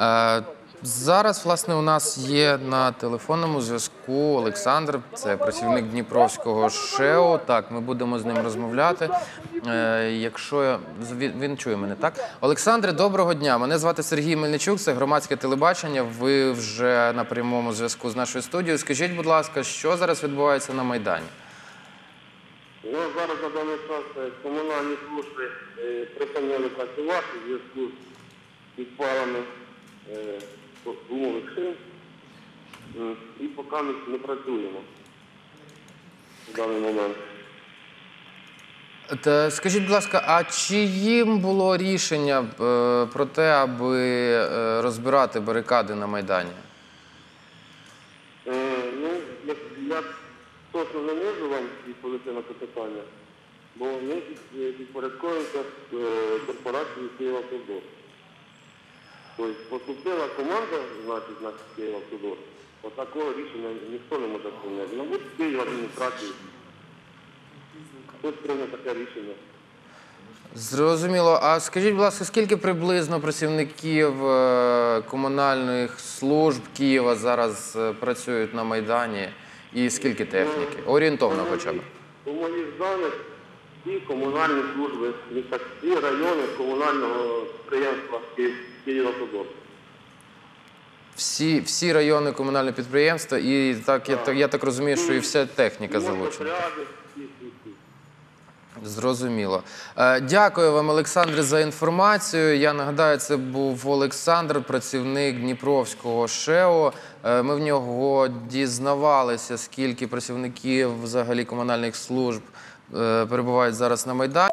Е, Зараз, власне, у нас є на телефонному зв'язку Олександр, це працівник Дніпровського ШЕО. Так, ми будемо з ним розмовляти. Е, Якщо я- він, чує мене, так? Олександре, доброго дня. Мене звати Сергій Мельничук, це громадське телебачення. Ви вже на прямому зв'язку з нашою студією. Скажіть, будь ласка, що зараз відбувається на Майдані? Ну, зараз на даний час е, комунальні служби припинили працювати в зв'язку з підпалами е, гумових шин. І поки ми не працюємо в даний момент. Та скажіть, будь ласка, а чиїм було рішення е, про те, аби е, розбирати барикади на Майдані? Е, Ну, я, точно не можу вам відповісти на це питання, бо ми під- е, підпорядковуємося е, корпорації «Київавтодор». Тобто поступила команда, значить, на «Київавтодор». От такого рішення ніхто не може прийняти. Мабуть, Київ адміністрації. Хтось прийняв таке рішення. Зрозуміло. А скажіть, будь ласка, скільки приблизно працівників е, комунальних служб Києва зараз е, працюють на Майдані? І скільки техніки? Орієнтовно хоча б. У моїх даних всі комунальні служби, всі райони комунального підприємства «Київ- «Київавтодор». Всі, всі райони комунального підприємства, і так я, так я так розумію, що і вся техніка залучена. Зрозуміло. Е, Дякую вам, Олександре, за інформацію. Я нагадаю, це був Олександр, працівник Дніпровського ШЕО. Е, Ми в нього дізнавалися, скільки працівників взагалі комунальних служб перебувають зараз на Майдані.